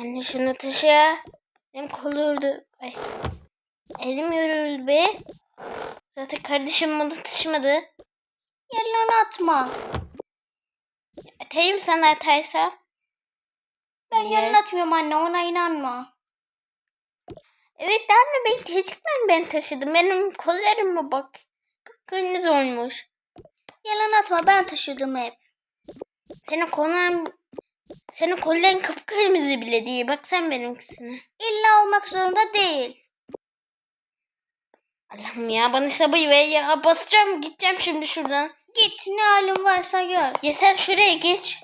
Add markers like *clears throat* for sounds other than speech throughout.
Yani şunu taşı. Elim kolurdu. Ay. Elim yoruldu be. Zaten kardeşim bunu taşımadı. Yalan atma. Atayım sana ataysa. Ben Niye? yalan atmıyorum anne ona inanma. Evet anne ben küçükten ben taşıdım. Benim kollarıma bak. Kıpkırmızı olmuş. Yalan atma ben taşıdım hep. Senin kolların senin kolların kıpkırmızı bile değil. Bak sen benimkisine. İlla olmak zorunda değil. Allah'ım ya bana sabır ver ya. Basacağım gideceğim şimdi şuradan. Git ne halin varsa gör. Ya sen şuraya geç.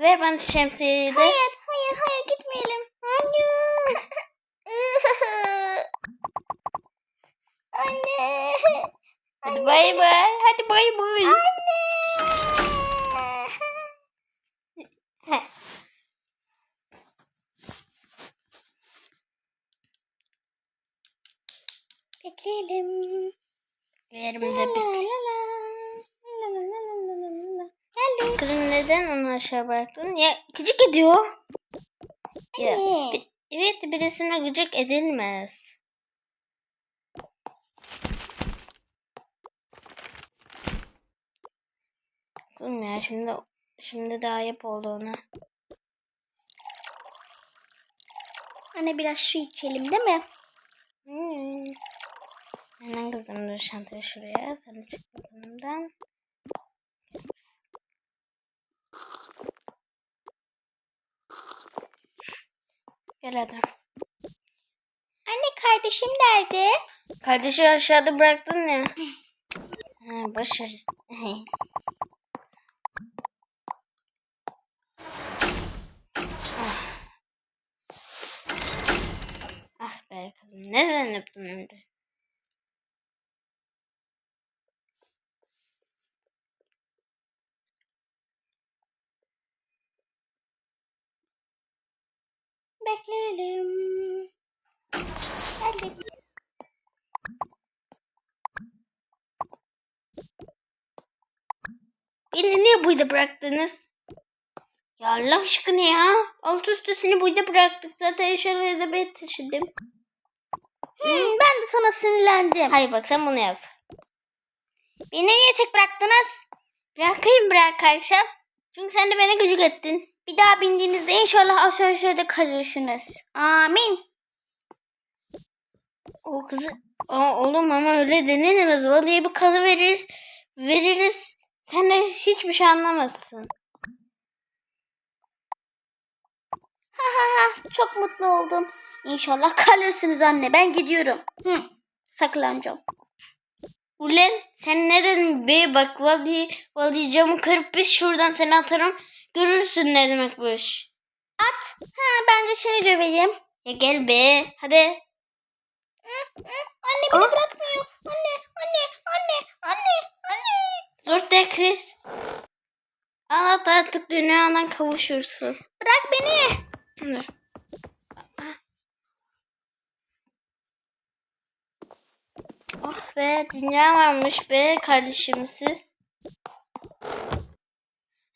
Ver bana şemsiyeyi de. Hayır hayır hayır gitmeyelim. Hayır. *laughs* Anne. Hadi bay bay. Hadi bay bay. La la. Geldik. Kızım neden onu aşağı bıraktın? Ya gıcık ediyor. Ya, bi- evet birisine gıcık edilmez. Kızım ya şimdi şimdi daha ayıp oldu ona. Anne biraz su içelim değil mi? Hmm. Hemen kızım dur şantayı şuraya. Sen de çık bakalımdan. Gel hadi. Anne kardeşim nerede? Kardeşi aşağıda bıraktın ya. *laughs* Ha, başarı. *laughs* ah. ah be kızım. Neden yaptın öyle? Bekleyelim. Geldik. Beni niye burada bıraktınız? Ya Allah aşkına ya. Alt üstü seni burada bıraktık. Zaten eşyaları da ben taşıdım. Hmm, ben de sana sinirlendim. Hayır bak sen bunu yap. Beni niye tek bıraktınız? Bırakayım bırakarsam. Çünkü sen de beni gıcık ettin. Bir daha bindiğinizde inşallah asansörde kalırsınız. Amin. O kızı... Aa, oğlum ama öyle denilemez. Vallahi bir kalı veririz. Veririz. Sen de hiçbir şey anlamazsın. Ha ha ha çok mutlu oldum. İnşallah kalırsınız anne ben gidiyorum. Hı, saklanacağım. Ulan sen ne dedin be bak vallahi, vallahi camı kırıp biz şuradan seni atarım. Görürsün ne demek bu iş. At. Ha ben de seni döveyim. Ya gel be hadi. Anne beni Aa. bırakmıyor. Anne, anne, anne, anne, anne. Zor de kır. Anlat artık dünyadan kavuşursun. Bırak beni. Hı. Oh be dünya varmış be kardeşimsiz.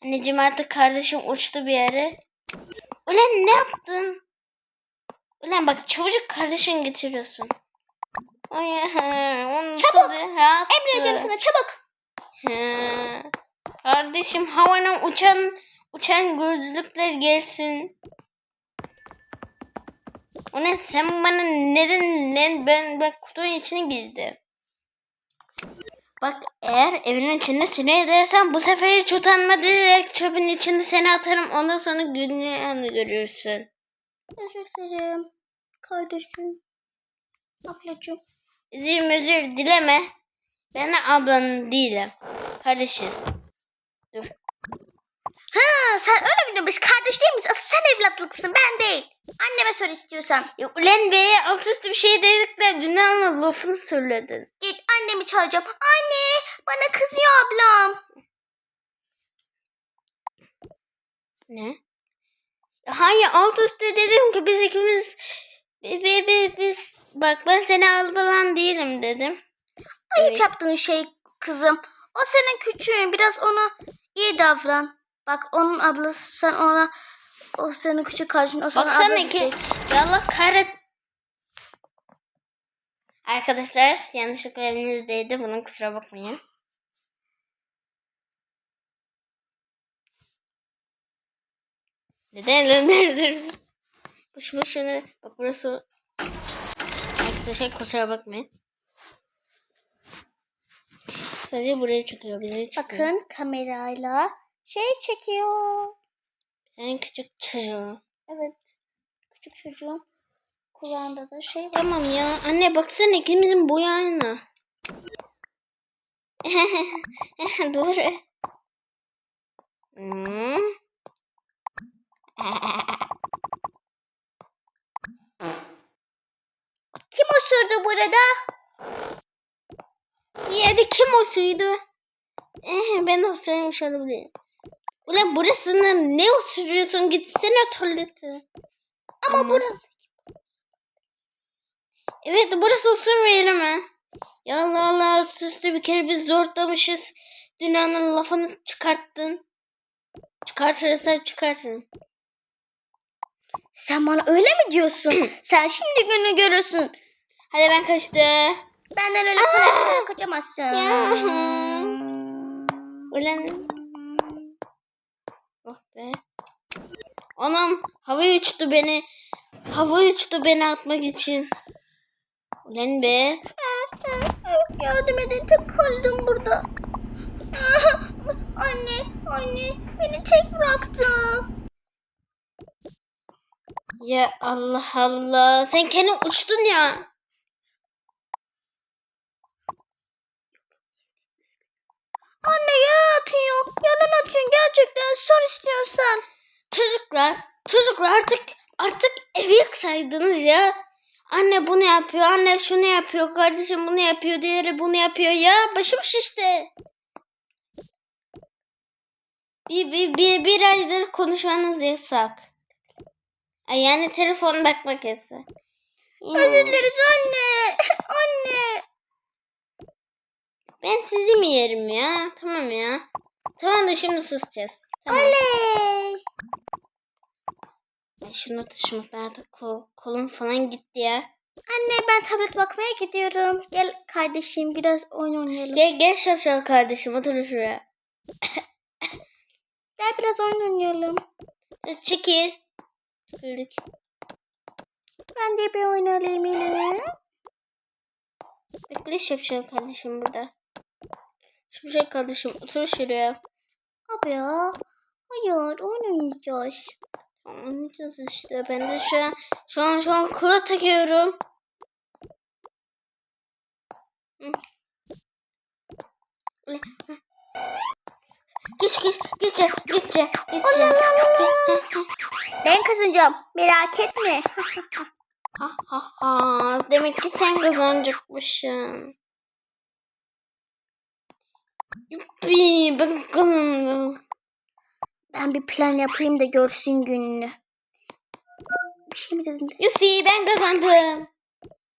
Anneciğim artık kardeşim uçtu bir yere. Ulan ne yaptın? Ulan bak çabucak kardeşini getiriyorsun. Ay, onu Çabuk. Emrediyorum sana çabuk. He. Kardeşim havana uçan uçan gözlükler gelsin. Ne sen bana neden ne ben bak kutunun içine girdi. Bak eğer evin içinde sinir edersen bu sefer hiç utanma direkt çöpün içinde seni atarım ondan sonra günlüğünü görürsün. Özür dilerim. Kardeşim. Ablacığım. Özür özür dileme. Ben ablanın değilim. Kardeşiz. Ha sen öyle mi demiş? Kardeş değil misin? Asıl sen evlatlıksın ben değil. Anneme sor istiyorsan. Ya ulan beye alt üstü bir şey dedik de dünyanın lafını söyledin. Git annemi çağıracağım. Anne bana kızıyor ablam. Ne? Hayır alt üstte dedim ki biz ikimiz bi- bi- biz bak ben seni albalan değilim dedim. Ayıp Evet. yaptığın şey kızım. O senin küçüğün. Biraz ona iyi davran. Bak onun ablası sen ona O senin küçük kardeşin. O sana Baksana abla iki. diyecek. Ya Allah kahret. Arkadaşlar yanlışlıkla elimizdeydi. Bunun kusura bakmayın. Neden öldürdün? Boş boşuna. Bak burası. Arkadaşlar kusura bakmayın. Sadece buraya çıkıyor. Bize çıkıyor. Bakın kamerayla şey çekiyor. Senin küçük çocuğu. Evet. Küçük çocuğun kulağında da şey var. Tamam ya. Anne baksana ikimizin boyu aynı. *laughs* Doğru. Hmm. Kim osurdu burada? Yedi kim o suydu? Eh, ben osurmuş olabilirim. Ulan burasını ne osuruyorsun? Gitsene tuvalete. Ama Ama- burada. Evet burası osurma yeri mi? Ya Allah Allah üstü bir kere biz zorlamışız. Dünyanın lafını çıkarttın. Çıkartırsa çıkartırım. Sen bana öyle mi diyorsun? *clears throat* Sen şimdi günü görürsün. Hadi ben kaçtı. Benden öyle kolay kaçamazsın. Ulan. Oh be. Anam havaya uçtu beni. Hava uçtu beni atmak için. Ulan be. Yardım edin tek kaldım burada. *laughs* anne, anne beni tek bıraktı. Ya Allah Allah. Sen kendin uçtun ya. Anne yalan atıyor. Yalan atıyorsun gerçekten sor istiyorsan. Çocuklar. Çocuklar artık artık evi yaksaydınız ya. Anne bunu yapıyor. Anne şunu yapıyor. Kardeşim bunu yapıyor. Diğeri bunu yapıyor. Ya başım şişti. Bir, bir, bir, bir aydır konuşmanız yasak. Ay yani telefon bakmak yasak. Ya, Özür dileriz anne. *laughs* anne. ben sizi mi yerim ya? Tamam ya. Tamam da şimdi susacağız. Tamam. Oley. Ay şunu taşımaktan artık kol, kolum falan gitti ya. Anne ben tablet bakmaya gidiyorum. Gel kardeşim biraz oyun oynayalım. Gel, Gel gel şapşal kardeşim otur şuraya. biraz oyun oynayalım. Kız Çekil. Çekildik. Ben de bir oyun alayım yine. Bekle şapşal kardeşim burada. Şapşal kardeşim otur şuraya. Abi ya. Hayır oyun oynayacağız. İşte. Ben de şu an şu an şu an kula takıyorum. Geç geç geç geç geç geç. Ben kazanacağım. Merak etme. Ha ha ha. Demek ki sen kazanacakmışsın. Yuppi ben kazandım. Ben bir plan yapayım da görsün gününü. Bir şey mi dedin? Yuppi ben kazandım.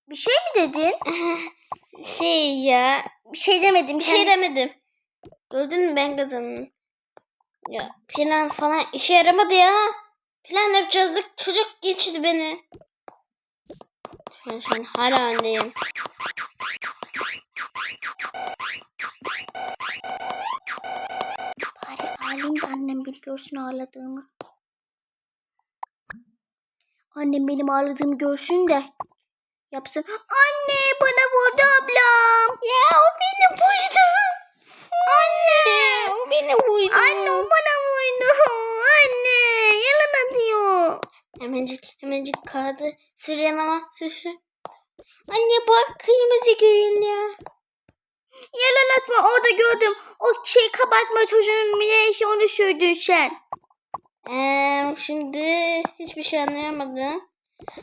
Bir şey mi dedin? *laughs* Şey ya Bir şey demedim. bir şey demedim. Gördün mü ben kazandım. Ya plan falan işe yaramadı ya. Plan yapacağızdık çocuk geçti beni. Şu an, şu an hala öndeyim. Bir görsün ağladığımı. Annem benim ağladığımı görsün de yapsın. Anne bana vurdu ablam. Ya o beni vurdu. Anne o beni vurdu. Anne o bana vurdu. *laughs* Anne yalan atıyor. Hemencik hemencik kağıdı sür yanıma sür sür. Anne bak kırmızı ya. Yalan atma orada gördüm. O şey kabartma çocuğun neyse onu sürdün sen. Ee, şimdi hiçbir şey anlayamadım.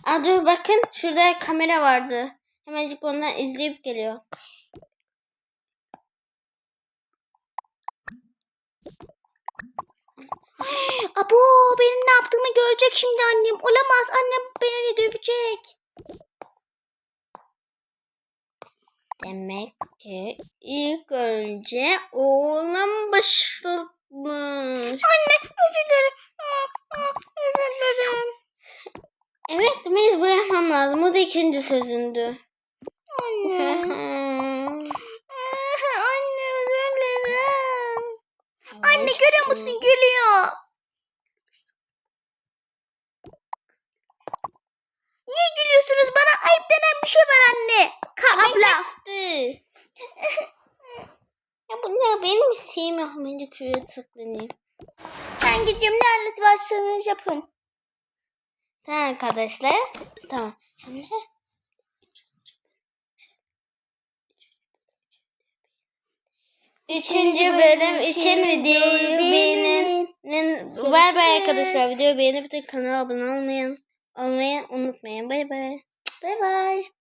Aa dur bakın şurada kamera vardı. Hemencik ondan izleyip geliyor. *gasps* Abo benim ne yaptığımı görecek şimdi annem. Olamaz annem beni dövecek. Demek ki ilk önce oğlum başlattı. Anne özür dilerim. Aa, aa, Özür dilerim. Evet mecbur yapmam lazım. O da ikinci sözündü. Anne. *laughs* Anne özür dilerim. Anne görüyor musun gülüyor. Niye gülüyorsunuz? Bana ayıp denen bir şey var anne. Abla. *laughs* Ya bu ne? Benim yok. Bence şuraya tıklanayım. Ben gidiyorum. Ne haliniz varsanız yapın. Tamam arkadaşlar. Tamam. Şimdi Üçüncü bölüm için videoyu beğenin. Bay bay arkadaşlar. Videoyu beğenip de kanala abone olmayı, olmayı unutmayın. Bay bay. Bay bay.